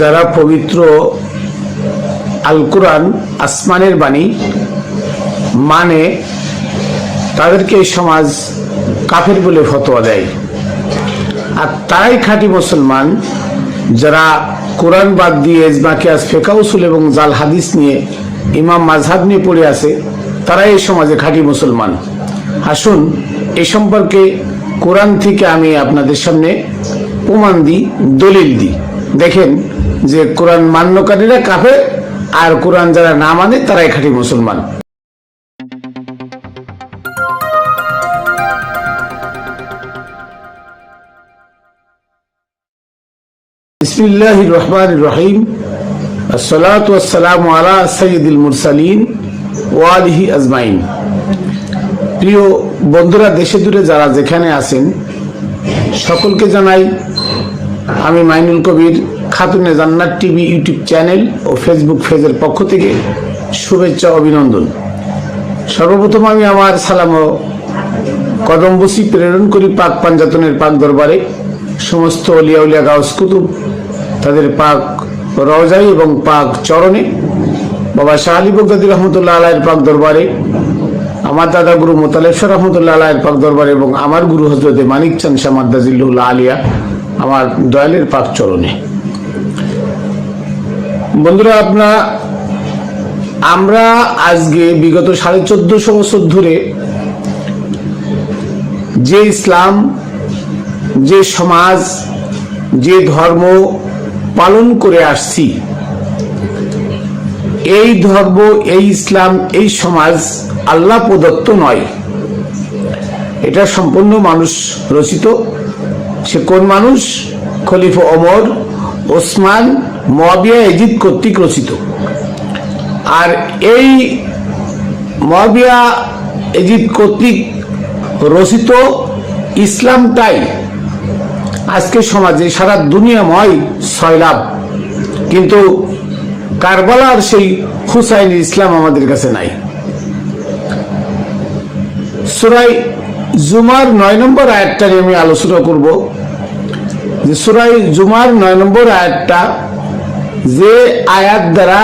যারা পবিত্র আল কোরআন আসমানের বাণী মানে তাদেরকে এই সমাজ কাফের বলে ফতোয়া দেয়। আর তারাই খাঁটি মুসলমান যারা কোরআন বাদ দিয়ে ইজমাকিয়াস ফেকাউসুল এবং জাল হাদিস নিয়ে, ইমাম মাঝহাব নিয়ে পড়ে আছে, তারাই এই সমাজে খাঁটি মুসলমান। আসুন, এ সম্পর্কে কোরআন থেকে আমি আপনাদের সামনে প্রমাণ দিই, দলিল দিই। দেখেন যে কোরআন মান্যকারীরা কাফের আর কোরআন যারা না মানে তারাই খাঁটি মুসলমান। রহমান রহিম। আলা মুরসালিন আজমাইন। প্রিয় বন্ধুরা, দেশে দূরে যারা যেখানে আছেন, সকলকে জানাই, আমি Mainul Kabir Khatune Jannat TV YouTube channel ও ফেসবুক পেজের পক্ষ থেকে শুভেচ্ছা অভিনন্দন। সর্বপ্রথম আমি আমার সালাম ও কদমবসি প্রেরণ করি পাক পাঞ্জাতনের পাক দরবারে। সমস্ত অলিয়া উলিয়া গাউস কুতুব, তাদের পাক রওজাই এবং পাক চরণে বাবা শাহ আলী বগদাদি রহমতুল্লাহ আলাহের পাক দরবারে, আমার দাদা গুরু মোতালেশ্বর রহমতুল্লাহ আলাহের পাক দরবারে এবং আমার গুরু হজরতে মানিক চান শামাদ্দাজিল্লুল্লাহ আলিয়া আমার দয়ালের পাক চরণে। বন্ধুরা, আপনার, আমরা আজকে বিগত সাড়ে চোদ্দশো বছর ধরে যে ইসলাম, যে সমাজ, যে ধর্ম পালন করে আসছি, এই ধর্ম, এই ইসলাম, এই সমাজ আল্লাহ প্রদত্ত নয়। এটা সম্পূর্ণ মানুষ রচিত। সে কোন মানুষ? খলিফা ওমর, ওসমান মবিয়া এজিদ কর্তৃক রচিত। আর এই মবিয়া এজিদ কর্তৃক রচিত ইসলামটাই আজকে সমাজে সারা দুনিয়াময় সয়লাভ কিন্তু কারবালার সেই হুসাইন ইসলাম আমাদের কাছে নাই। সুরাই জুমার নয় নম্বর আয়াতটা নিয়ে আমি আলোচনা করব। যে সুরাই জুমার নয় নম্বর আয়াতটা যে আয়াত দ্বারা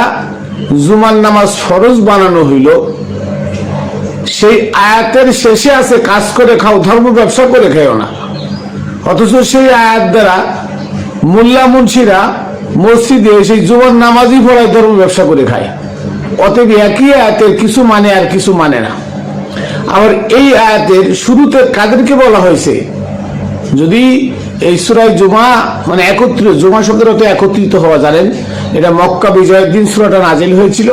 জুমার নামাজ ফরজ বানানো হইল, সেই আয়াতের শেষে আছে কাজ করে খাও, ধর্ম ব্যবসা করে খাও না। অথচ সেই আয়াত দ্বারা মোল্লা মুন্সিরা মসজিদে সেই জুমার নামাজই পড়ায় ধর্ম ব্যবসা করে খায়। অতএব একই আয়াতের কিছু মানে আর কিছু মানে না। আবার এই আয়াতের শুরুতে কাদেরকে বলা হয়েছে, যদি এই সুরায় জুমা মানে একত্রিত, জুমা শব্দের অর্থ একত্রিত হওয়া, জানেন? এটা মক্কা বিজয়ের দিন সুরাটা নাজিল হয়েছিল।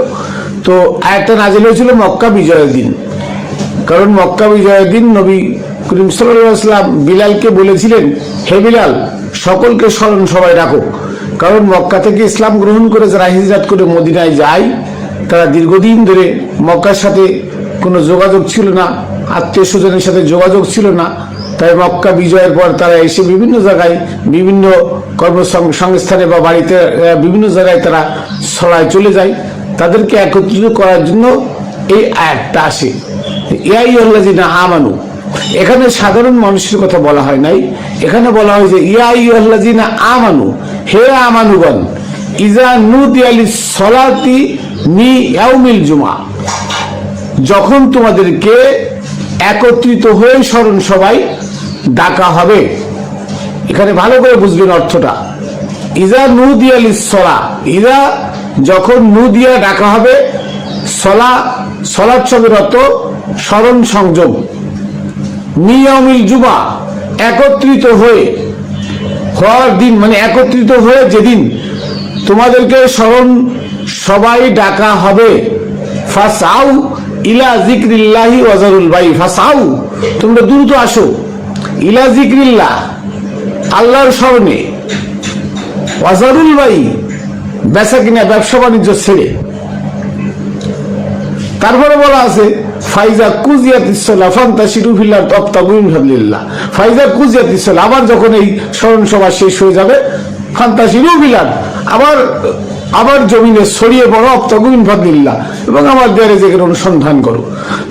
তো আয়াতটা নাজিল হয়েছিল মক্কা বিজয়ের দিন। কারণ মক্কা বিজয়ের দিন নবী করিম সাল্লাম বিলালকে বলেছিলেন, হে বিলাল, সকলকে স্মরণ সবাই রাখো। কারণ মক্কা থেকে ইসলাম গ্রহণ করে যারা হিজরাত করে মদিনায় যায়, তারা দীর্ঘদিন ধরে মক্কার সাথে কোনো যোগাযোগ ছিল না আত্মীয় স্বজনের সাথে যোগাযোগ ছিল না। তাই মক্কা বিজয়ের পর তারা এসে বিভিন্ন জায়গায় বিভিন্ন কর্মসংস্থানে বা বাড়িতে বিভিন্ন জায়গায় তারা ছড়ায় চলে যায়। তাদেরকে একত্রিত করার জন্য এই আয়াতটা আসে। ইয়াই না আমানু, এখানে সাধারণ মানুষের কথা বলা হয় নাই। এখানে বলা হয়েছে ইয়াই না আমানু, হে আমানুগণ ইজা নুদিয়ালি সলাতি নি ইয়াউমিল জুমা যখন তোমাদেরকে একত্রিত হয়ে স্মরণ সবাই ডাকা হবে। এখানে ভালো করে বুঝবেন অর্থটা। ইজা নুদিয়াল সলা ইজা যখন নুদিয়া ডাকা হবে, সলা, সলাৎ শব্দের অর্থ স্মরণ সংযোগ নিয়মিল জুমা, একত্রিত হয়ে হওয়ার দিন মানে একত্রিত হয়ে যেদিন তোমাদেরকে স্মরণ সবাই ডাকা হবে। ফাসাউ ইলা জিক্রিল্লাহি ওয়াজারুল বাই, ফাসাউ, তোমরা দ্রুত আসো। ইলা আল্লাহর স্মরণে। ওয়াজারুল বাই বেচা কিনা ব্যবসা বাণিজ্য ছেড়ে। তারপরে বলা আছে, ফাইজা কুজিয়াত ইসলা ফাইজা কুজিয়াত ইসলা আবার যখন এই স্মরণ সভা শেষ হয়ে যাবে আবার আবার জমিনে ছড়িয়ে পড়ো অপ্তাগুইন ভাবলিল্লাহ এবং আমার দ্বারে যে অনুসন্ধান করো।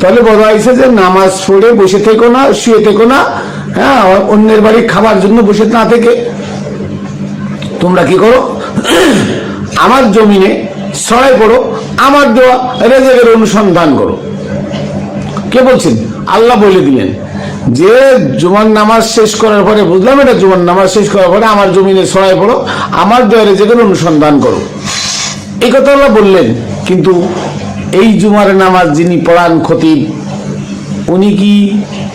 তাহলে বলা হয়েছে যে নামাজ পড়ে বসে থেকো না, শুয়ে থেকো না হ্যাঁ অন্যের বাড়ি খাবার জন্য বসে না থেকে। তোমরা কি করো? আমার জমিনে ছড়াই পড়ো, আমার দেওয়া রেজেকের অনুসন্ধান করো। কে বলছেন? আল্লাহ বলে দিলেন, যে জুমার নামাজ শেষ করার পরে, বুঝলাম এটা জুমার নামাজ শেষ করার পরে আমার জমিনে ছড়াই পড়ো, আমার দেওয়া রেজেকের অনুসন্ধান করো। এই কথা আল্লাহ বললেন, কিন্তু এই জুমার নামাজ যিনি পড়ান খতিব, উনি কি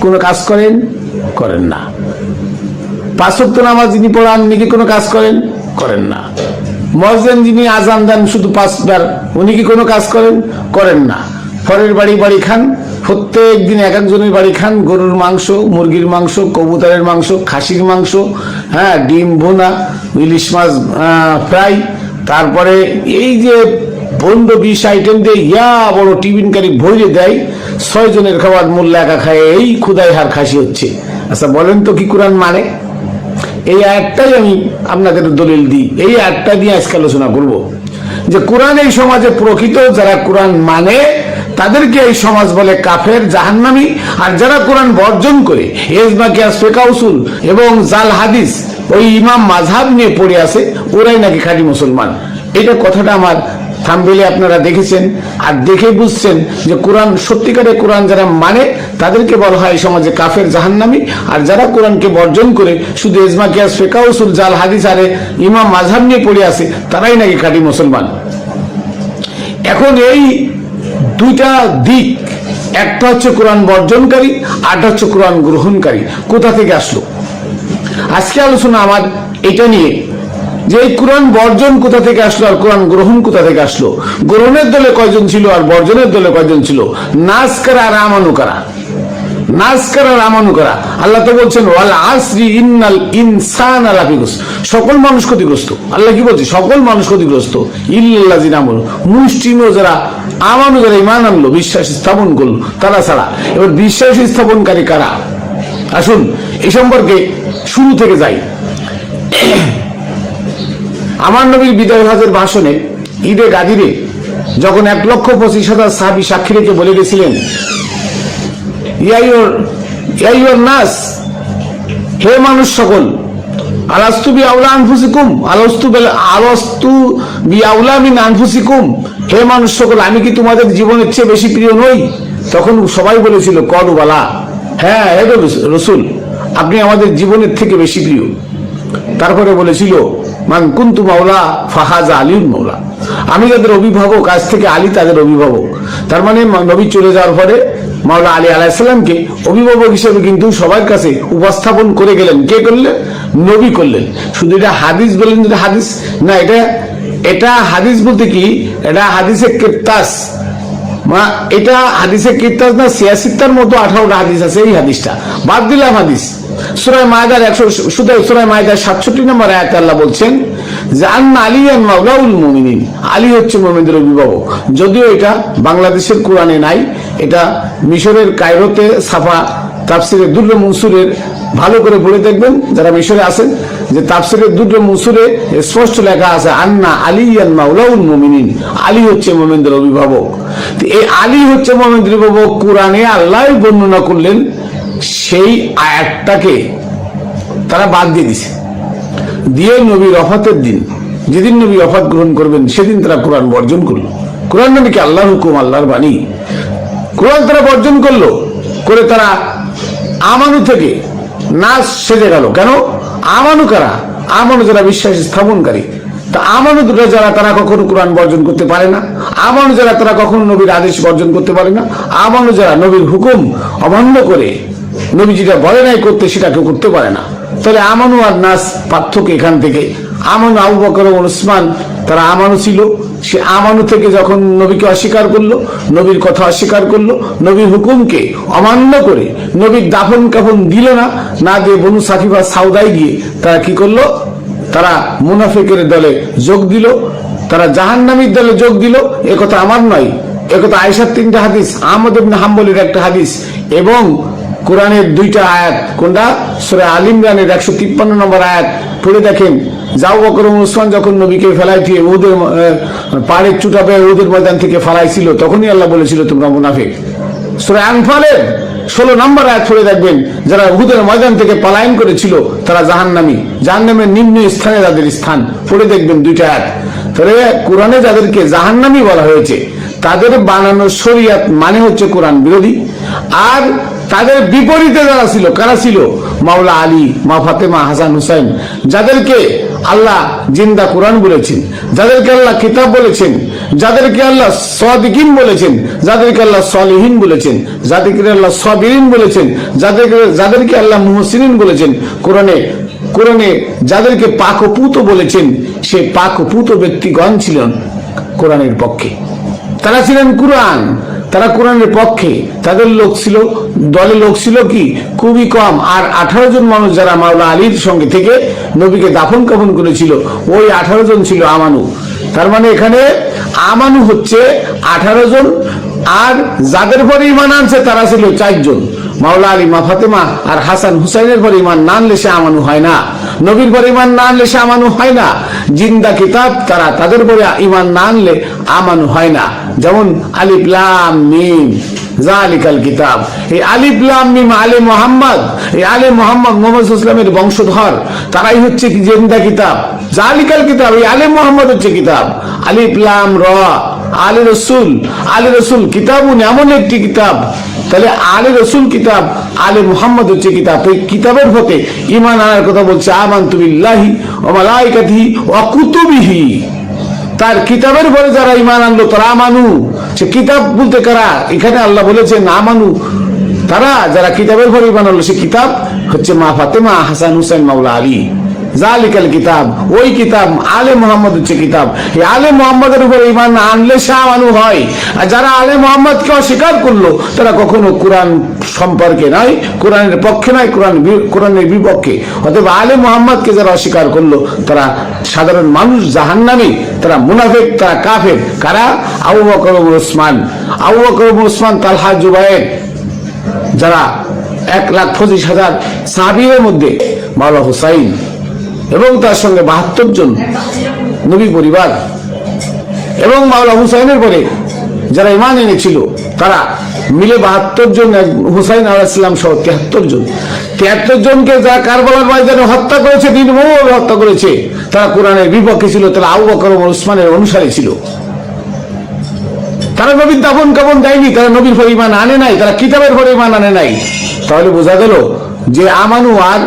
কোনো কাজ করেন? করেন না। পাঁচক্ত নামাজ যিনি পড়ান, উনি কি কোনো কাজ করেন? করেন না। মসজিদ যিনি আজান দেন শুধু পাঁচবার, উনি কি কোনো কাজ করেন? করেন না। পরের বাড়ি বাড়ি খান, প্রত্যেক দিন এক একজনের বাড়ি খান, গরুর মাংস, মুরগির মাংস, কবুতরের মাংস, খাসির মাংস হ্যাঁ ডিম, ভোনা, ইলিশ মাছ ফ্রাই, তারপরে এই যে বন্ধ বিষ আইটেম দিয়ে ইয়া বড় টিফিনকারী ভরে দেয় ছয় জনের খাবার মূল্য একা খায়, এই ক্ষুদায় হার খাসি হচ্ছে। আচ্ছা বলেন তো কি কোরআন মানে? এই আয়াতটাই আমি আপনাদের দলিল দিই। এই আয়াতটা দিয়ে আজকে আলোচনা করব। যে কোরআন এই সমাজে প্রকৃত, যারা কোরআন মানে তাদেরকে এই সমাজ বলে কাফের, জাহান্নামি। আর যারা কোরআন বর্জন করে ফেকাউসুল এবং জাল হাদিস, ওই ইমাম মাঝহাব নিয়ে পড়ে আছে, ওরাই নাকি খাঁটি মুসলমান। এটা কথাটা আমার থামবেলে আপনারা দেখেছেন আর দেখে বুঝছেন যে কোরআন সত্যিকারে কোরআন যারা মানে তাদেরকে বলা হয় সমাজে কাফের জাহান্নামি। আর যারা কোরআনকে বর্জন করে শুধু এজমা কিয়াস, ফেকাউসুল জাল, হাদিস আরে ইমাম মাঝহাব নিয়ে পড়ে আছে, তারাই নাকি খাঁটি মুসলমান? এখন এই দুইটা দিক, একটা হচ্ছে কোরআন বর্জনকারী আরটা হচ্ছে কোরআন গ্রহণকারী। কোথা থেকে আসলো? আজকে আলোচনা আমার এটা নিয়ে। যে কোরআন বর্জন কোথা থেকে আসলো আর কোরআন গ্রহণ কোথা থেকে আসলো? গ্রহণের দলে কয়জন ছিল আর বর্জনের দলে কয়জন ছিল? করা আর আমানু করা? আর আল্লাহ তো বলছেন, ওয়াল আসরি ইন্নাল ইনসান সকল মানুষ ক্ষতিগ্রস্ত। আল্লাহ কি বলছে? সকল মানুষ ক্ষতিগ্রস্ত। জিনামুল যারা, আমানু যারা ইমান আনলো, বিশ্বাস স্থাপন করল, তারা ছাড়া। এবার বিশ্বাস স্থাপনকারী কারা? আসুন এই সম্পর্কে শুরু থেকে যাই। আমার নবীর বিদায় হজের ভাষণে, ঈদে গাদিরে যখন এক লক্ষ পঁচিশ হাজার সাহাবি সাক্ষী রেখে বলে গেছিলেন নাস, হে মানুষ সকল, আলাস্তু বি আউলা আনফুসিকুম, আলাস্তু আলাস্তু বি আউলা মিন আনফুসিকুম, হে মানুষ সকল, আমি কি তোমাদের জীবনের চেয়ে বেশি প্রিয় নই? তখন সবাই বলেছিল কর বালা হ্যাঁ হে রসুল, আপনি আমাদের জীবনের থেকে বেশি প্রিয়। তারপরে বলেছিল, মান কুন্তু মাওলা, ফাহাজা আলিউল মাওলা। আমি যাদের অভিভাবক, আজ থেকে আলী তাদের অভিভাবক। তার মানে নবী চলে যাওয়ার পরে মাওলা আলী আলাইসাল্লামকে অভিভাবক হিসেবে কিন্তু সবার কাছে উপস্থাপন করে গেলেন। কে করলেন? নবী করলেন। শুধু এটা হাদিস বললেন যেটা হাদিস? না, এটা এটা হাদিস বলতে কি? এটা হাদিসে কেতাস মা, এটা হাদিসে কীর্তাস না সিয়াসিত্তার মতো আঠারোটা হাদিস আছে এই হাদিসটা। বাদ দিলাম হাদিস। সুরায় মায়দার একশো শুধু সুরায় মায়দার সাতষট্টি নম্বর আল্লাহ বলছেন যে আলী মুমিনিন। আলী হচ্ছে মোমিনদের অভিভাবক। যদিও এটা বাংলাদেশের কোরআনে নাই, এটা মিশরের কায়রোতে সাফা দুর্গ ভালো করে পড়ে দেখবেন, যারা মিশরে আছেন, যে তাফসিরের দুটো মুসুরে স্পষ্ট লেখা আছে, আন্না আলী আন মাওলাউল মুমিনিন। আলী হচ্ছে মোমিনদের অভিভাবক। এই আলী হচ্ছে মোমিনদের অভিভাবক কোরআনে আল্লাহ বর্ণনা করলেন সেই আয়াতটাকে তারা বাদ দিয়ে দিছে। দিয়ে নবীর অফাতের দিন, যেদিন নবী অফাত গ্রহণ করবেন, সেদিন তারা কোরআন বর্জন করল। কোরআন মানে কি আল্লাহর হুকুম, আল্লাহর বাণী? কোরআন তারা বর্জন করল, করে তারা আমানু থেকে নাচ সেজে গেল। কেন? আমানু কারা? আমানু যারা বিশ্বাস, স্থাপনকারী। তা আমানু দুটো যারা, তারা কখনো কোরআন বর্জন করতে পারে না। আমানু যারা, তারা কখনো নবীর আদেশ বর্জন করতে পারে না। আমানু যারা নবীর হুকুম অমান্য করে নবী যেটা বলে নাই করতে, সেটা কেউ করতে পারে না। তাহলে আমানু আর নাস পার্থক্য এখান থেকে। আমানু আবু বকর এবং উসমান, তারা আমানু ছিল। সে আমানু থেকে যখন নবীকে অস্বীকার করল, নবীর কথা অস্বীকার করল, নবীর হুকুমকে অমান্য করে নবীর দাফন কাফন দিল না। না দিয়ে বনু সাকিবা সাউদাই গিয়ে তারা কি করল? তারা মুনাফিকের দলে যোগ দিল। তারা জাহান্নামীর দলে যোগ দিল। এ কথা আমার নয়। এ কথা আয়সার তিনটা হাদিস, আহমদ হাম্বলের একটা হাদিস। এবং কোরআনের দুইটা আয়াত। কোনটা? সুরে আল ইমরানের একশো তিপ্পান্ন নম্বর আয়াত। পড়ে দেখেন, যাও বকর উসমান যখন নবীকে ফেলাই দিয়ে ওদের পাড়ের চুটাবে ওদের ময়দান থেকে ফেলাইছিল, তখনই আল্লাহ বলেছিল, তোমরা মুনাফিক। সুরে আনফালের ষোলো নম্বর আয়াত পড়ে দেখবেন, যারা উহুদের ময়দান থেকে পলায়ন করেছিল, তারা জাহান্নামি। জাহান্নামের নিম্ন স্থানে তাদের স্থান, পড়ে দেখবেন দুইটা আয়াত। তাহলে কোরআনে যাদেরকে জাহান্নামি বলা হয়েছে, তাদের বানানো শরিয়াত মানে হচ্ছে কোরআন বিরোধী। আর তাদের বিপরীতে যারা ছিল, কারা ছিল? মাওলা আলী, মা ফাতেমা, হাসান হুসাইন। যাদেরকে আল্লাহ জিন্দা কোরআন বলেছেন, যাদেরকে আল্লাহ কিতাব বলেছেন, যাদেরকে আল্লাহ সদিকিন বলেছেন, যাদেরকে আল্লাহ সলিহীন বলেছেন, যাদেরকে আল্লাহ সবিরিন বলেছেন, যাদেরকে যাদেরকে আল্লাহ মুহসিনিন বলেছেন, কোরআনে কোরআনে যাদেরকে পাকপুত বলেছেন সেই পাকপুত ব্যক্তিগণ ছিলেন কোরআনের পক্ষে। তারা ছিলেন কোরআন। তারা কোরআনের পক্ষে। তাদের লোক ছিল দলে লোক ছিল কি? খুবই কম। আর আঠারো জন মানুষ যারা মাওলা আলীর সঙ্গে থেকে নবীকে দাফন কাফন করেছিল, ওই আঠারো জন ছিল আমানু। তার মানে এখানে আমানু হচ্ছে আঠারো জন, আর যাদের পরে ইমান আনছে তারা ছিল চারজন মাওলা আলী, মা ফাতেমা আর হাসান হুসাইনের পরে ইমান না আনলে সে আমানু হয় না। নবীর পরে ইমান না আনলে সে আমানু হয় না। জিন্দা কিতাব তারা তাদের পরে ইমান না আনলে আমানু হয় না। যেমন আলিফলাম মিম জালিকাল কিতাব। এই আলিফলাম মিম আলে মোহাম্মদ, এই আলে মোহাম্মদ মোহাম্মদ ইসলামের বংশধর, তারাই হচ্ছে জিন্দা কিতাব। জালিকাল কিতাব, এই আলে মোহাম্মদ হচ্ছে কিতাব। আলিফলাম র, আলী রসুল আলী রসুল কিতাবুন এমন একটি কিতাব। তাহলে আলী রসুল কিতাব, আলী মুহাম্মদ হচ্ছে কিতাব। এই কিতাবের হতে ইমান আনার কথা বলছে আমান তুবিল্লাহি ও মালাইকাতিহি ও কুতুবিহি। তার কিতাবের পরে যারা ইমান আনলো, তারা মানু সে কিতাব বলতে কারা? এখানে আল্লাহ বলেছে, না মানু তারা যারা কিতাবের পরে ইমান আনলো, সে কিতাব হচ্ছে মা ফাতেমা হাসান হুসেন মাউলা আলী। জালিকাল কিতাব। ওই কিতাব আলে মোহাম্মদ হচ্ছে কিতাব। এই আলে মোহাম্মদের উপর ইমান আনলে শাহানু হয়। আর যারা আলে মোহাম্মদকে অস্বীকার করল, তারা কখনো কোরআন সম্পর্কে নয়, কোরআনের পক্ষে নয়, কোরআন কোরআনের বিপক্ষে। অতএব আলে মোহাম্মদকে যারা অস্বীকার করল, তারা সাধারণ মানুষ, জাহান্নামী, তারা মুনাফেক, তারা কাফের। কারা? আবু বকর ওসমান আবু বকর ওসমান তালহা, জুবায়ের। যারা এক লাখ পঁচিশ হাজার সাহাবিদের মধ্যে, মাওলা হুসাইন। এবং তার সঙ্গে বাহাত্তর জন নবী পরিবার এবং মাওলা হুসাইনের পরে যারা ইমান এনেছিল, তারা মিলে বাহাত্তর জন হুসাইন আলাহিসাম সহ তিয়াত্তর জন। তিয়াত্তর জনকে যারা কারবালার ময়দানে হত্যা করেছে নির্মমভাবে হত্যা করেছে তারা কোরআনের বিপক্ষে ছিল, তারা আবু বকর ও ওসমানের অনুসারী ছিল। তারা নবীর দাফন কাপন দেয়নি, তারা নবীর পরিমাণ আনে নাই, তারা কিতাবের পরিমাণ আনে নাই। তাহলে বোঝা গেল যে আমানু আর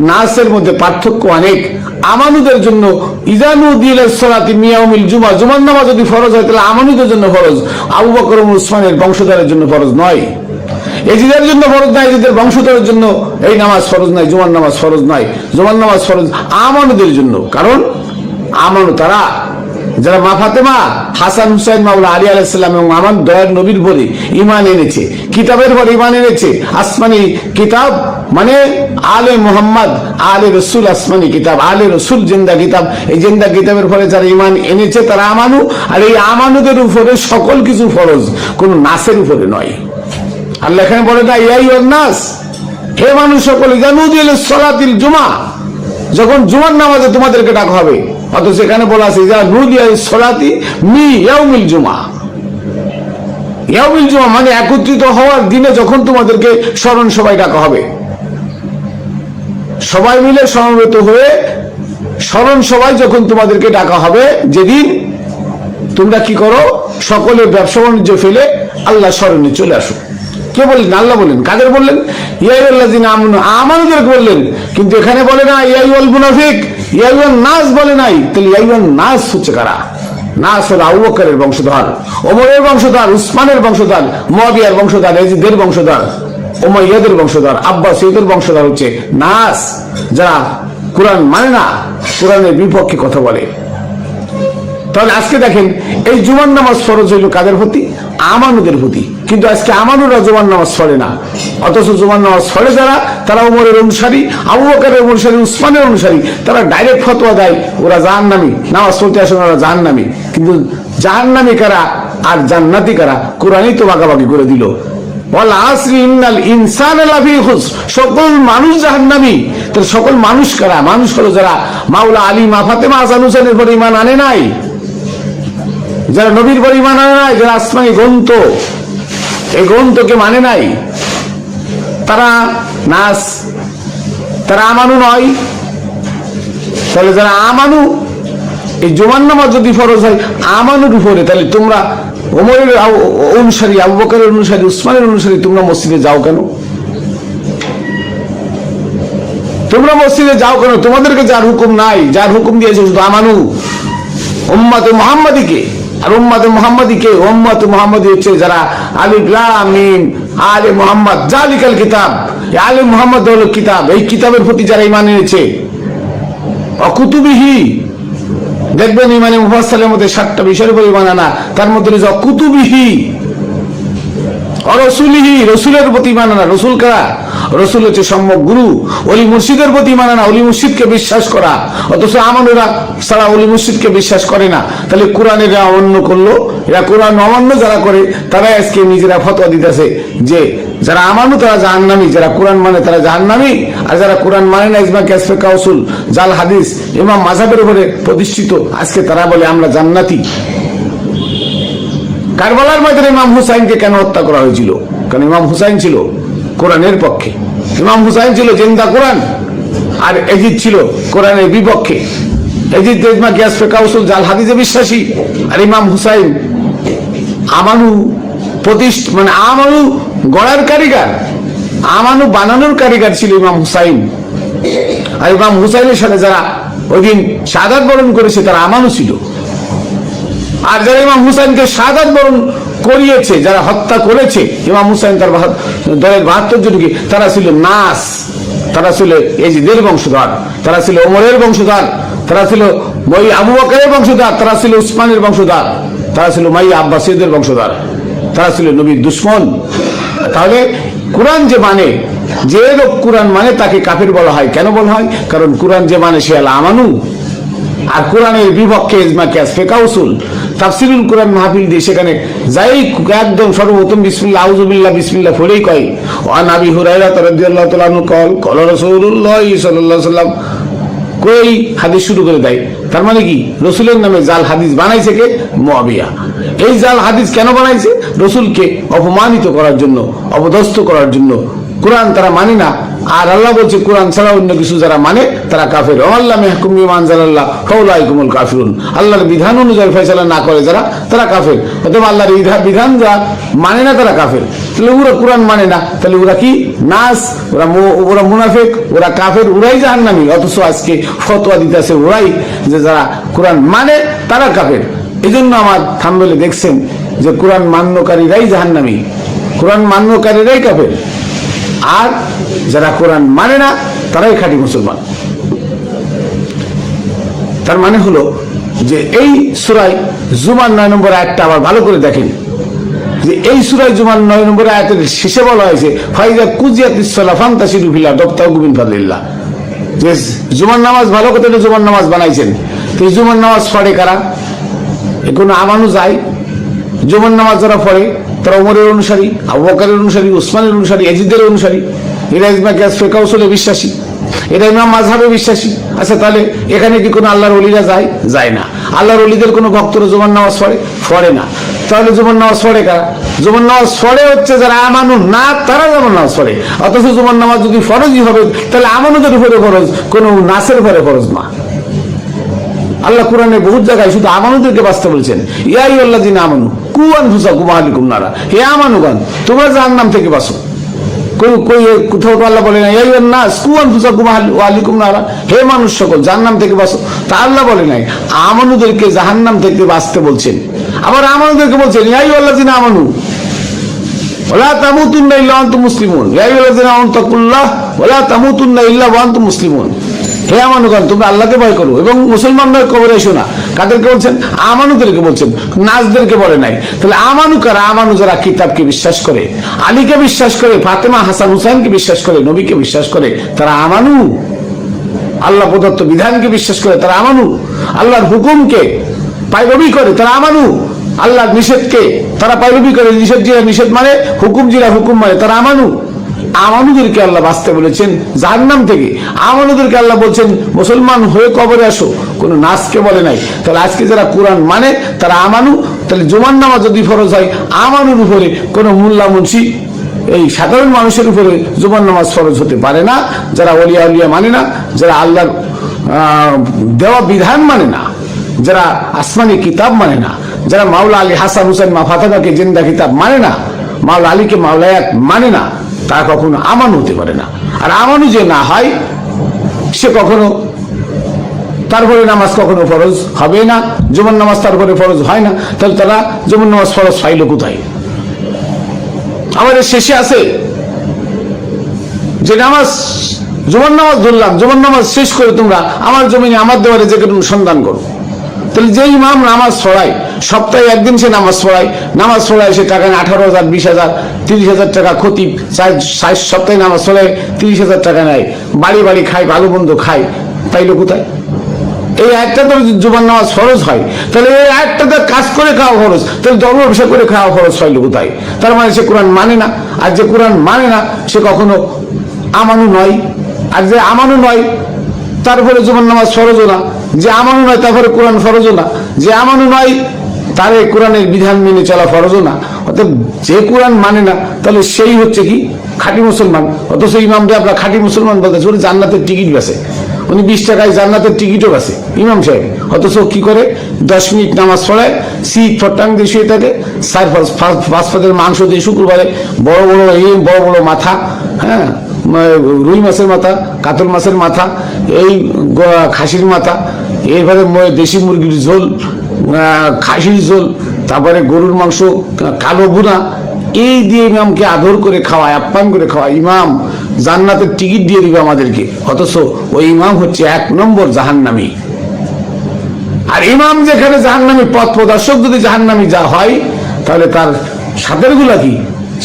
নাসের মধ্যে পার্থক্য অনেক। আমানুদের জন্য ইজানু দিলের সলাতি মিয়াউমিল জুমা, জুমার নামাজ যদি ফরজ হয়, তাহলে আমানুদের জন্য ফরজ। আবু বকর উসমানের বংশধরের জন্য ফরজ নয়। এজিদের জন্য ফরজ নয়, এজিদের বংশধরের জন্য এই নামাজ ফরজ নয়, জুমার নামাজ ফরজ নয়। জুমার নামাজ ফরজ আমানুদের জন্য। কারণ আমানু তারা যারা মা ফাতেমা, হাসান হুসাইন, মাওলা আলী আলাইসাল্লাম এবং আমার দয়ার নবীর বলে ইমান এনেছে, কিতাবের পরে ইমান এনেছে, আসমানি কিতাব মানে আলে মোহাম্মদ, আলে রসুল, আসমানি কিতাব, আলে রসুল জিন্দা কিতাব, এই জিন্দা কিতাবের পরে যারা ইমান এনেছে তারা আমানু, আর এই আমানুদের উপরে সকল কিছু ফরজ, কোন নাসের উপরে নয়। আল্লাহ এখানে বলে না ইয়াই নাস, হে মানুষ সকলে জানু দিলে সলাতিল জুমা, যখন জুমার নামাজে তোমাদেরকে ডাকা হবে অথচ এখানে বলা আছে যা নুদিয়া সলাতি মি ইয়াউমিল জুমা। ইয়াউমিল জুমা মানে একত্রিত হওয়ার দিনে যখন তোমাদেরকে স্মরণ সবাই ডাকা হবে। সবাই মিলে সমবেত হয়ে স্মরণ সবাই যখন তোমাদেরকে ডাকা হবে, যেদিন তোমরা কি করো? সকলে ব্যবসা বাণিজ্য ফেলে আল্লাহ স্মরণে চলে আসো। কে বললেন আল্লাহ বললেন কাদের বললেন? ইয়াইল্লাদিন আমনু আমানুদেরকে বললেন। কিন্তু এখানে বলে না ইয়াইউল মুনাফিক। নাস বলে নাই, তাহলে ইয়াইউল নাস হচ্ছে কারা? নাস হলো আবু বংশধর, ওমরের বংশধর, উসমানের বংশধর, মুয়াবিয়ার বংশধর এজিদের বংশধর ওমাইয়াদের বংশধর আব্বাস এদের বংশধর হচ্ছে নাস। যারা কোরআন মানে না, কোরআনের বিপক্ষে কথা বলে। তাহলে আজকে দেখেন, এই জুমান নামাজ ফরজ হইল কাদের প্রতি? আমানুদের প্রতি। কিন্তু আজকে আমানুরা জুমার নামাজ পড়ে না। অথচ জুমার নামাজ পড়ে যারা, তারা উমরের অনুসারী, আবু বকরের অনুসারী, উসমানের অনুসারী। তারা ডাইরেক্ট ফতোয়া দেয়, ওরা জাহান্নামি। নামাজ পড়তে আসেন ওরা জাহান্নামি। কিন্তু জাহান্নামি কারা আর জান্নাতি কারা? কোরআনই তো বাগাবাগি করে দিল। সকল মানুষ সকল মানুষ কারা? মানুষ হলো যারা মাওলা আলী, মা ফাতেমা হুসেনের পরে ইমান আনে নাই। যারা নবীর পরিমাণ আনে নাই, যারা আসমানি গ্রন্থ। এই গ্রন্থকে মানে নাই? তারা নাস, তারা আমানু নয়। তাহলে যারা আমানু, এই জুমার নামাজ যদি ফরজ হয়, আমানুর উপরে, তাহলে তোমরা ওমরের অনুসারী, আবু বকরের অনুসারী, উসমানের অনুসারী, তোমরা মসজিদে যাও কেন? তোমরা মসজিদে যাও কেন? তোমাদেরকে যার হুকুম নাই, যার হুকুম দিয়েছে শুধু আমানু। উম্মাতে মোহাম্মদীকে। আর উম্মাতে মোহাম্মদীকে, উম্মাতে মোহাম্মদী হচ্ছে যারা আলিফ লাম মিম, আলে মোহাম্মদ, জালিকাল কিতাব। আলে মোহাম্মদ হলো কিতাব। এই কিতাবের প্রতি যারা ইমান এনেছে, অকুতুবিহি, দেখবেন ইমানে মুফাসসালের মধ্যে সাতটা বিষয়ের উপর ইমান আনা, তার মধ্যে রয়েছে অকুতুবিহি, অরসুলিহি, রসুলের প্রতি মানে না রসুল কারা? রসুল হচ্ছে সম্যক গুরু। অলি মুর্শিদের প্রতি মানে না, অলি মুর্শিদকে বিশ্বাস করা। অথচ আমানুরা সারা অলি মুর্শিদকে বিশ্বাস করে না। তাহলে কোরআনের অমান্য করল। এরা কোরআন অমান্য যারা করে তারা আজকে নিজেরা ফতোয়া দিতেছে যে যারা আমানু, তারা জাহান্নামি। যারা কোরআন মানে তারা জাহান্নামি। আর যারা কোরআন মানে না, ইসমা ক্যাসফে কাউসুল, জাল হাদিস, ইমাম মাঝাবের উপরে প্রতিষ্ঠিত, আজকে তারা বলে আমরা জান্নাতি। কারবালার ময়দানে ইমাম হুসাইনকে কেন হত্যা করা হয়েছিল? কারণ ইমাম হুসাইন ছিল। কোরআনের পক্ষে। ইমাম হুসাইন ছিল জেন্দা কোরআন, আর এজিদ ছিল কোরআনের বিপক্ষে। এজিদ দেজমা গ্যাস কাউসুল জাল, হাদিসে বিশ্বাসী। আর ইমাম হুসাইন আমানু প্রতিষ্ঠ মানে আমানু গড়ার কারিগর, আমানু বানানোর কারিগর ছিল ইমাম হুসাইন। আর ইমাম হুসাইনের সাথে যারা ওই দিন সাদাত বরণ করেছে, তারা আমানু ছিল। আর যারা ইমাম হুসাইনকে সাদাত বরণ করিয়েছে, যারা হত্যা করেছে, ইমাম হুসাইন তার দলের বাহাত্তর জনকে, তারা ছিল নাস, তারা ছিল এজিদের বংশধর, তারা ছিল ওমরের বংশধর, তারা ছিল মই আবু বকরের বংশধর, তারা ছিল উসমানের বংশধর, তারা ছিল মাই আব্বাসীদের বংশধর, তারা ছিল নবীর দুশ্মন। তাহলে কোরআন যে মানে যে লোক কোরআন মানে তাকে কাফির বলা হয়। কেন বলা হয়? কারণ কোরআন যে মানে সে আল্লাহ আমানু আর কোরআনের বিপক্ষে ইজমা ক্যাস ফেকাউসুল। তাফসিরুল কোরআন মাহফিল দিয়ে সেখানে যাই একদম সর্বপ্রথম বিসমিল্লাহ, আউযুবিল্লাহ, বিসমিল্লাহ ফলেই কয়, ওয়ান আবি হুরায়রা রাদিয়াল্লাহু তাআলা আনহু কল কল রাসূলুল্লাহ সাল্লাল্লাহু আলাইহি সাল্লাম কই হাদিস শুরু করে দেয়, তার মানে কি রসুলের নামে জাল হাদিস বানাইছে কে? মুয়াবিয়া এই জাল হাদিস কেন বানাইছে? রসুলকে অপমানিত করার জন্য, অপদস্থ করার জন্য। কোরআন তারা মানে না আর আল্লাহ বলছে, কোরআন ছাড়া অন্য কিছু যারা মানে তারা কাফের। আল্লাহ মেহকুম বিমান জালাল্লাহ ফাউলাইকুমুল কাফিরুন। আল্লাহর বিধান অনুযায়ী ফয়সালা না করে যারা, তারা কাফের। অথবা আল্লাহর বিধান যা মানে না, তারা কাফের। তাহলে ওরা কোরআন মানে না, তাহলে ওরা কি? নাস, ওরা ওরা মুনাফেক, ওরা কাফের, ওরাই জাহান্নামী। অথচ আজকে ফতোয়া দিতেছে ওরাই যে যারা কোরআন মানে তারা কাফের। এই জন্য আমার থাম্বেলে দেখছেন যে কোরআন মান্যকারীরাই জাহান্নামী। কোরআন মান্যকারীরাই কাফের। আর যারা কোরআন মানে না, তারাই খাঁটি মুসলমান। তার মানে হলো যে এই সুরাই জুমার নয় নম্বর আয়াতটা আবার ভালো করে দেখেন। যে এই সুরাই জুমার নয় নম্বর আয়াতের শেষে বলা হয়েছে, ফাইজা কুজিয়াত ইসলা ফান্তাসিরু ফিল্লা দপ্তাহ গুবিন ফাদিল্লাহ যে জুমার নামাজ ভালো করে তো জুমার নামাজ বানাইছেন। তো জুমার নামাজ পড়ে কারা? কোনো আমানু যায়? জুমার নামাজ যারা পড়ে, তারা ওমরের অনুসারী, আবু বকরের অনুসারী, উসমানের অনুসারী এজিদের অনুসারী। এরা ইসমা গ্যাস ফেকাউসলে বিশ্বাসী। এরা ইমাম মাঝহাবে বিশ্বাসী। আচ্ছা তাহলে এখানে কি কোনো আল্লাহর অলিরা যায়? যায় না। আল্লাহর অলিদের কোনো ভক্তরা জুমার নামাজ পড়ে? পড়ে না। তাহলে জুমার নামাজ পড়ে কারা? জুমার নামাজ পড়ে হচ্ছে যারা আমানু না তারা জুমার নামাজ পড়ে। অথচ জুমার নামাজ যদি ফরজই হবে তাহলে আমানুদের উপরে ফরজ কোনো নাসের উপরে ফরজ না। আল্লাহ কোরআনে বহুত জায়গায় শুধু আমানুদেরকে বাঁচতে বলছেন। ইয়াই আল্লাহ দিন আমানু কুয়ান ফুসা কুমাহালিকুম নারা। হে আমানুগান তোমরা যার নাম থেকে বাঁচো। কোথাও তো আল্লাহ বলে না ইয়াই না কুয়ান ফুসা কুমাহালিকুম নারা। হে মানুষ সকল, যার নাম থেকে বাঁচো, তা আল্লাহ বলে নাই। আমানুদেরকে জাহান্নাম থেকে বাঁচতে বলছেন। আবার আমানুদেরকে বলছেন ইয়াই আল্লাহ দিন আমানু ওলা তামুতুন্না ইল্লা আনতুম মুসলিমুন। ইয়া আইয়ুহাল্লাযীনা আমানু তাকুল্লাহ ওলা তামুতুন্না ইল্লা ওয়া মুসলিমুন। হে আমানুগণ, তোমরা আল্লাহকে ভয় করো এবং মুসলমানদের কবরে এসো না। কাদেরকে বলছেন? আমানুদেরকে বলছেন। নাজদেরকে বলে নাই। তাহলে আমানু কারা আমানু যারা কিতাবকে বিশ্বাস করে, আলীকে বিশ্বাস করে, ফাতেমা, হাসান হুসাইনকে বিশ্বাস করে, নবীকে বিশ্বাস করে, তারা আমানু। আল্লাহ প্রদত্ত বিধানকে বিশ্বাস করে, তারা আমানু। আল্লাহর হুকুমকে পাইরবি করে, তারা আমানু। আল্লাহর নিষেধকে তারা পাইরবি করে, নিষেধ জিরা নিষেধ মানে হুকুম জিরা হুকুম মানে তারা আমানু। আমানুদেরকে আল্লাহ বাঁচতে বলেছেন জাহান্নাম থেকে। আমানুদেরকে আল্লাহ বলছেন, মুসলমান হয়ে কবরে আসো। কোনো নাচকে বলে নাই। তাহলে আজকে যারা কোরআন মানে তারা আমানু। তাহলে জুমার নামাজ যদি ফরজ হয়, আমানুর উপরে কোনো মোল্লা মুন্সি এই সাধারণ মানুষের উপরে জুমার নামাজ ফরজ হতে পারে না। যারা অলিয়া উলিয়া মানে না, যারা আল্লাহর দেওয়া বিধান মানে না, যারা আসমানি কিতাব মানে না, যারা মাওলা আলী হাসান হুসেন মা ফাতেমাকে জিন্দা কিতাব মানে না, মাওলা আলীকে মাওলায়াত মানে না তা কখনো আমানু হতে পারে না। আর আমানু যে না হয়, সে কখনো তারপরে নামাজ কখনো ফরজ হবে না। জুমার নামাজ তারপরে ফরজ হয় না। তাহলে তারা জুমার নামাজ ফরজ পাইল কোথায়? আমাদের শেষে আছে যে নামাজ, জুমার নামাজ ধরলাম, জুমার নামাজ শেষ করে তোমরা আমার জমিনে আমার দেওয়ারে যে কোনো সন্ধান করো। তাহলে যে ইমাম নামাজ পড়ায় সপ্তাহে একদিন সে নামাজ পড়ায়। নামাজ পড়ায় সে টাকা আঠারো হাজার, বিশ হাজার, তিরিশ হাজার টাকা ক্ষতি সপ্তাহে নামাজ পড়ায় তিরিশ হাজার টাকা নেয়। বাড়ি বাড়ি খায়, ভালো মন্দ খায়। তাইলো কোথায়? এই একটা তো জুবান নামাজ ফরজ হয়। তাহলে এই একটা তো কাজ করে খাওয়া ফরজ। তাহলে ধর্ম ব্যবসা করে খাওয়া ফরজ হইল কোথায়? তার মানে সে কোরআন মানে না। আর যে কোরআন মানে না, সে কখনো আমানু নয়। আর যে আমানু নয় তারপরে জুবান নামাজ ফরজও না। যে আমানু নয় তারপরে কোরআন ফরজও না। যে আমানু নয় তারে কোরআনের বিধান মেনে চলা ফরজও না। অর্থাৎ যে কোরআন মানে না, তাহলে সেই হচ্ছে কি? খাঁটি মুসলমান। অথচ ইমামটা আপনার খাঁটি মুসলমান বলতে উনি জান্নাতের টিকিট বেছে। উনি বিশ টাকায় জান্নাতের টিকিটও আছে ইমাম সাহেব। অথচ কি করে? দশ মিনিট নামাজ পড়ায় সিট ফটাং দিয়ে শুয়ে থাকে পাঁচ- পাঁচ মাংস দিয়ে শুক্রবারে বড় বড় এই বড় বড় মাথা হ্যাঁ? রুই মাছের মাথা, কাতল মাছের মাথা, এই খাসির মাথা, এরপরে দেশি মুরগির ঝোল খাসির ঝোল, তারপরে গরুর মাংস, কালো বুনা এই দিয়ে ইমামকে আদর করে খাওয়ায়, আপ্যায়ন করে খাওয়ায়। ইমাম জান্নাতের টিকিট দিয়ে দিবে আমাদেরকে। অথচ ওই ইমাম হচ্ছে এক নম্বর জাহান্নামী। আর ইমাম যেখানে জাহান্নামী পথ প্রদর্শক যদি জাহান্নামী যা হয়, তাহলে তার সাথেরগুলা কি?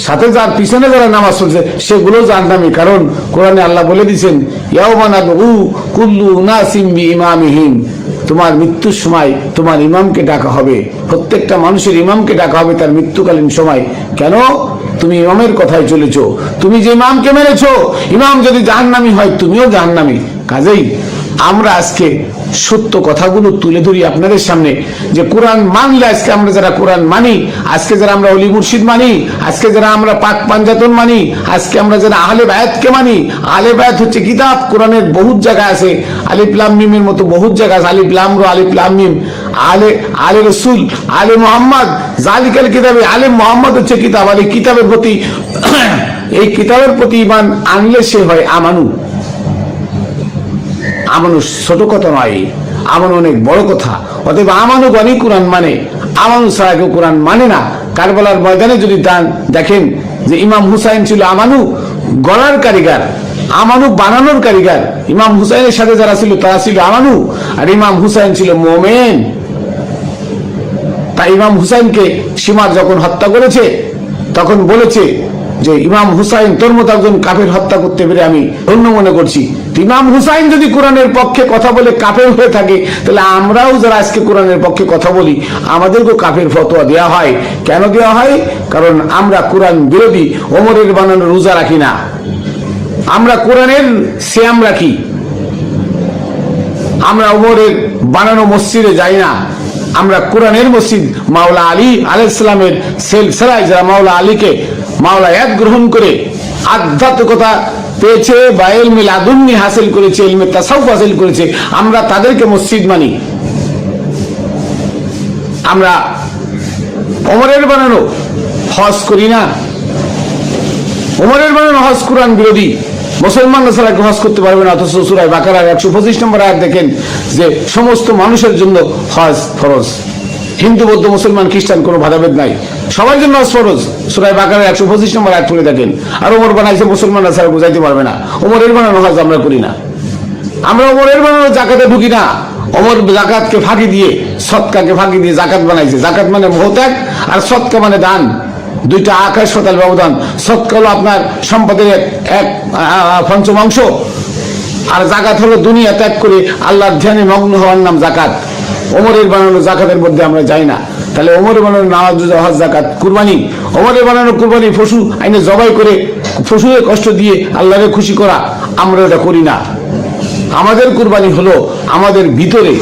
সাথে যার পিছনে যারা নামাজ পড়ছে, সেগুলো জাহান্নামী। কারণ কোরআনে আল্লাহ বলে দিয়েছেন ইয়াউমানাল উ কুল্লু নাসিম বি ইমামিহিম। তোমার মৃত্যুর সময় তোমার ইমামকে ডাকা হবে। প্রত্যেকটা মানুষের ইমামকে ডাকা হবে তার মৃত্যুকালীন সময়। কেন? তুমি ইমামের কথায় চলেছো। তুমি যে ইমামকে মেরেছো, ইমাম যদি জাহান্নামি হয়, তুমিও জাহান্নামি। কাজেই আমরা আজকে সত্য কথাগুলো তুলে ধরি আপনাদের সামনে যে কোরআন মানলে আজকে আমরা যারা কোরআন মানি, আজকে যারা আমরা অলি মুর্শিদ মানি, আজকে যারা আমরা পাক পাঞ্জাতন মানি, আজকে আমরা যারা আহলে বায়াতকে মানি, আহলে বায়াত হচ্ছে কিতাব, কোরআনের বহুত জায়গা আছে, আলিফ লাম মিমের মতো বহুত জায়গা আছে, আলিফ লাম রো আলিফ লাম মিম আলে আলে রসুল আলে মোহাম্মদ জালিকাল কিতাবে আলে মোহাম্মদ হচ্ছে কিতাব আলে কিতাবের প্রতি, এই কিতাবের প্রতি ইমান আনলে সে হয় আমানু। আমানু ছোট কথা নয়, আমানু অনেক বড় কথা। অতএব আমানু গণই কোরআন মানে আমানু কেউ কোরআন মানে না। কারবালার ময়দানে যদি দান, দেখেন যে ইমাম হুসাইন ছিল আমানু গড়ার কারিগর, আমানু বানানোর কারিগার। ইমাম হুসাইনের সাথে যারা ছিল, তারা ছিল আমানু। আর ইমাম হুসাইন ছিল মোমেন। তাই ইমাম হুসাইনকে সীমার যখন হত্যা করেছে, তখন বলেছে যে ইমাম হুসাইন, তোর মতো একজন কাফের হত্যা করতে পেরে আমি ধন্য মনে করছি। ইমাম হুসাইন যদি কোরআনের পক্ষে কথা বলে কাফের হয়ে থাকে, তাহলে আমরাও যারা আজকে কোরআনের পক্ষে কথা বলি, আমাদেরকেও কাফের ফতোয়া দেওয়া হয়। কেন দেওয়া হয়? কারণ আমরা কোরআন বিরোধী, ওমরের বানানো রোজা রাখি না। আমরা কোরআনের শ্যাম রাখি। আমরা ওমরের বানানো মসজিদে যাই না। আমরা কোরআনের মসজিদ মাওলা আলী আলাইসালামের সেল সেলাই যারা মাওলা আলীকে মাওলা এক গ্রহণ করে আধ্যাত্মিকতা পেয়েছে বা এলমে লাদুন্নি হাসিল করেছে, এলমে তাসাউফ হাসিল করেছে, আমরা তাদেরকে মসজিদ মানি। আমরা ওমরের বানানো হজ করি না। ওমরের বানানো হজ কোরআন বিরোধী। মুসলমানরা ছাড়া হজ করতে পারবে না, অথচ সুরায় বাকারার একশো পঁচিশ নম্বর আয়াত দেখেন যে সমস্ত মানুষের জন্য হজ ফরজ। হিন্দু, বৌদ্ধ, মুসলমান, খ্রিস্টান, কোনো ভেদাভেদ নাই। সবার জন্য ফরজ। সুরায় বাকারার একশো পঁচিশ নম্বর এক পড়ে থাকেন আর ওমর বানাইছে, মুসলমানরা ছাড়া বুঝাইতে পারবে না। ওমরের বানানো হজ আমরা করি না। আমরা ওমরের বানানো জাকাতে ঢুকি না। অমর জাকাতকে ফাঁকি দিয়ে, সৎকাকে ফাঁকি দিয়ে জাকাত বানাইছে। জাকাত মানে মোহত্যাগ আর সৎকা মানে দান। দুইটা আকাশ সতাল ব্যবধান। সৎকা হলো আপনার সম্পদের এক এক পঞ্চমাংশ আর জাকাত হলো দুনিয়া ত্যাগ করে আল্লাহর ধ্যানে মগ্ন হওয়ার নাম জাকাত। ওমরের বানানো জাকাতের মধ্যে আমরা যাই না। তাহলে ওমরের বানানো নামাজ হজ, জাকাত, কুরবানি। ওমরের বানানো কুরবানি পশু আইনে জবাই করে পশুকে কষ্ট দিয়ে আল্লাহকে খুশি করা আমরা ওটা করি না। আমাদের কুরবানি হলো আমাদের ভিতরে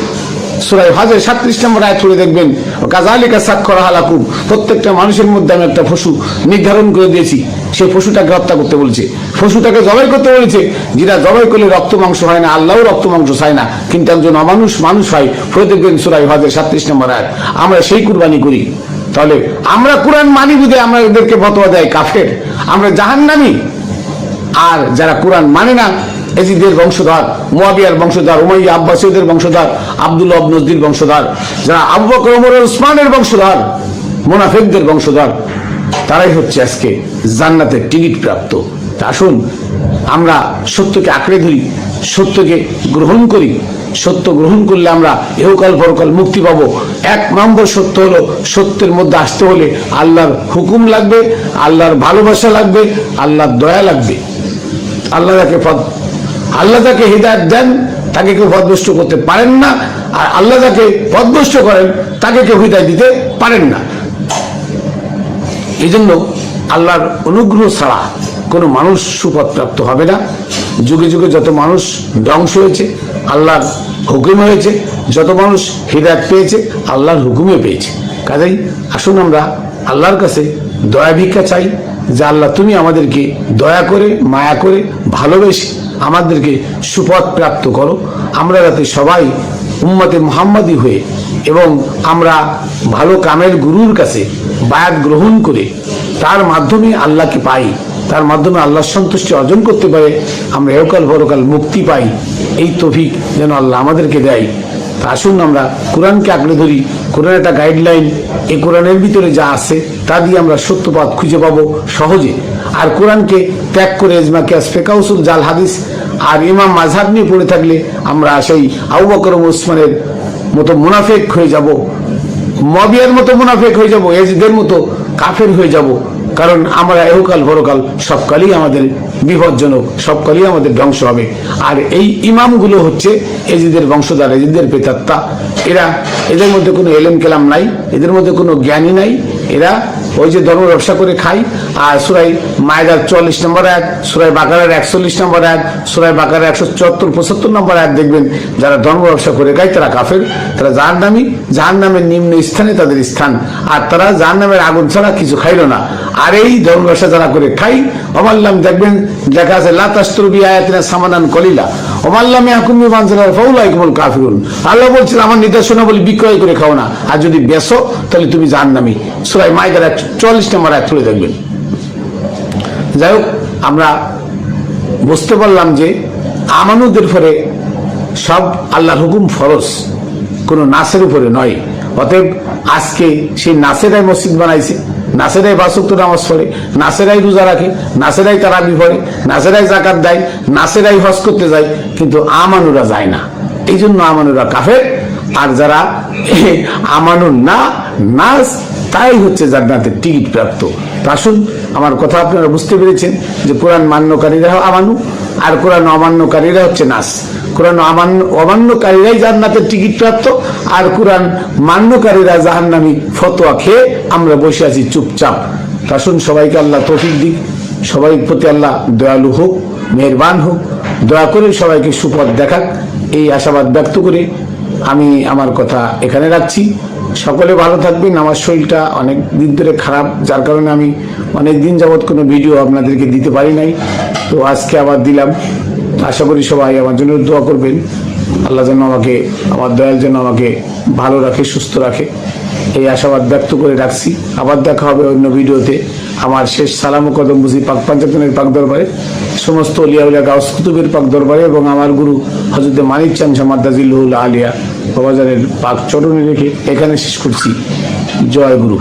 সুরাই হাজার সাতত্রিশ নম্বর আয়াত পড়ে দেখবেন কাজালিকা সাক্ষর হালাকুম প্রত্যেকটা মানুষের মধ্যে আমি একটা পশু নির্ধারণ করে দিয়েছি। সেই পশুটাকে হত্যা করতে বলেছে। পশুটাকে জবাই করতে বলেছে যেটা জবাই করলে রক্ত মাংস হয় না, আল্লাহও রক্ত মাংস চায় না। কিন্তু একজন অমানুষ মানুষ হয়, পড়ে দেখবেন সুরাই হাজার সাতত্রিশ নম্বর আয়াত, আমরা সেই কুরবানি করি। তাহলে আমরা কোরআন মানি বুঝে আমরা এদেরকে ফতোয়া দেয় কাফের। আমরা জাহান্নামি। আর যারা কোরআন মানে না এজিদের বংশধর, মোয়াবিয়ার বংশধর, উমাইয়া আব্বাসীদের বংশধর আব্দুল নজদির বংশধর, যারা আবু বকর, ওমর উসমানের বংশধর, মোনাফেকদের বংশধর, তারাই হচ্ছে আজকে জান্নাতের টিকিট প্রাপ্ত। আসুন, আমরা সত্যকে আঁকড়ে ধরি, সত্যকে গ্রহণ করি। সত্য গ্রহণ করলে আমরা এহকাল পরকাল মুক্তি পাব। এক নম্বর সত্য হলো সত্যের মধ্যে আসতে হলে আল্লাহর হুকুম লাগবে, আল্লাহর ভালোবাসা লাগবে, আল্লাহর দয়া লাগবে। আল্লাহ তাকে আল্লাহ তাকে হৃদায়ত দেন, তাকে কেউ পদভষ্ট করতে পারেন না। আর আল্লাহ তাকে পদভষ্ট করেন, তাকে কেউ হৃদয় দিতে পারেন না। এই জন্য আল্লাহর অনুগ্রহ ছাড়া কোনো মানুষ সুপথ প্রাপ্ত হবে না। যুগে যুগে যত মানুষ ধ্বংস হয়েছে, আল্লাহর হুকুম হয়েছে, যত মানুষ হৃদায়ত পেয়েছে, আল্লাহর হুকুমে পেয়েছে। কাজেই আসুন আমরা আল্লাহর কাছে দয়া ভিক্ষা চাই, যে আল্লাহ তুমি আমাদেরকে দয়া করে, মায়া করে ভালোবেসে আমাদেরকে সুপথ প্রাপ্ত করো। আমরা যাতে সবাই উম্মতে মোহাম্মদী হয়ে এবং আমরা ভালো কামের গুরুর কাছে বায়াত গ্রহণ করে তার মাধ্যমে আল্লাহকে পাই, তার মাধ্যমে আল্লাহর সন্তুষ্টি অর্জন করতে পারে, আমরা এরকাল বরকাল মুক্তি পাই। এই তফিক যেন আল্লাহ আমাদেরকে দেয়। আসুন আমরা কোরআনকে আঁকড়ে ধরি। কোরআন একটা গাইডলাইন এই কোরআনের ভিতরে যা আছে, তা দিয়ে আমরা সত্যপাত খুঁজে পাবো সহজে। আর কোরআনকে ত্যাগ করে এজমা কিয়াস ফেকাউসুল জাল হাদিস আর ইমাম মাঝহাব নিয়ে পড়ে থাকলে আমরা সেই আবু বকর ওসমানের মতো মুনাফেক হয়ে যাব। মবিয়ার মতো মুনাফেক হয়ে যাব, এজদের মতো কাফের হয়ে যাব। কারণ আমরা এহকাল পরকাল সবকালই আমাদের বিপজ্জনক, সবকালই আমাদের ধ্বংস হবে। আর এই ইমামগুলো হচ্ছে এজিদের বংশধার, এজিদের পেতাত্তা এরা এদের মধ্যে কোনো এলেম কেলাম নাই, এদের মধ্যে কোনো জ্ঞানী নাই। এরা ওই যে ধর্ম ব্যবসা করে খাই, আর সুরাই মায়েদার চুয়াল্লিশ নম্বর এক, সুরাই বাকারের একচল্লিশ নম্বর এক, সুরাই বাকারের একশো চুয়াত্তর, পঁচাত্তর নম্বর এক দেখবেন যারা ধর্ম ব্যবসা করে খায়, তারা কাফের। তারা যার নামি যার নামের নিম্ন স্থানে তাদের স্থান। আর তারা যার নামের আগুন ছাড়া কিছু খাইল না। আর এই ধর্ম ব্যবসা যারা করে খাই অমাল্লাম দেখবেন দেখা আছে লাতাস্তুরবি আয়াতিনা সামাদান কলিলা। আল্লাহ আমার নির্দেশনা বলি বিক্রয় করে খাও না। আর যদি বেসো তাহলে তুমি জাহান নামি সুরাই মাইদার চল্লিশ এক দেখবেন। যাই হোক, আমরা বুঝতে পারলাম যে আমানুদের পরে সব আল্লাহর হুকুম ফরজ, কোনো নাসের উপরে নয়। অতএব আজকে সেই নাসেরাই মসজিদ বানাইছে। নাসেরাই বাসক্ত নামাজ পড়ে, নাসেরাই রোজা রাখে, নাসেরাই তারাবি পড়ে, নাসেরাই জাকাত দেয়, নাসেরাই হজ করতে যায়, কিন্তু আমানুরা যায় না। এই জন্য আমানুরা কাফের। আর যারা আমানুর না, নাস, তাই হচ্ছে জান্নাতের টিকিট প্রাপ্ত। আসুন, আমার কথা আপনারা বুঝতে পেরেছেন যে কোরআন মান্যকারীরা আমানু, আর কোরআন অমান্যকারীরা হচ্ছে নাস। কোরআন অমান্য, অমান্যকারীরাই জান্নাতের টিকিট প্রাপ্ত, আর কোরআন মান্যকারীরা জাহান্নামি ফতোয়া খেয়ে আমরা বসে আছি চুপচাপ। আসুন সবাইকে আল্লাহ তৌফিক দিক। সবাই প্রতি আল্লাহ দয়ালু হোক, মেহরবান হোক। দয়া করে সবাইকে সুপথ দেখাক। এই আশাবাদ ব্যক্ত করে আমি আমার কথা এখানে রাখছি। সকলে ভালো থাকবেন। আমার শরীরটা অনেক দিন ধরে খারাপ, যার কারণে আমি অনেক দিন যাবৎ কোনো ভিডিও আপনাদেরকে দিতে পারি নাই। তো আজকে আবার দিলাম। আশা করি সবাই আমার জন্য দোয়া করবেন। আল্লাহ যেন আমাকে, আমার দয়াল যেন আমাকে ভালো রাখে, সুস্থ রাখে। এই আশাবাদ ব্যক্ত করে রাখছি। আবার দেখা হবে অন্য ভিডিওতে। আমার শেষ সালাম কদম বুঝি পাক পাঞ্চাতনের পাক দরবারে, সমস্ত অলিয়াউলিয়া গাউস কুতুবের পাক দরবারে এবং আমার গুরু হজরত মানিক চান সামাদ্দাজিল্লুল আলিয়া বাবাজারের পাক চরণে রেখে এখানে শেষ করছি। জয় গুরু।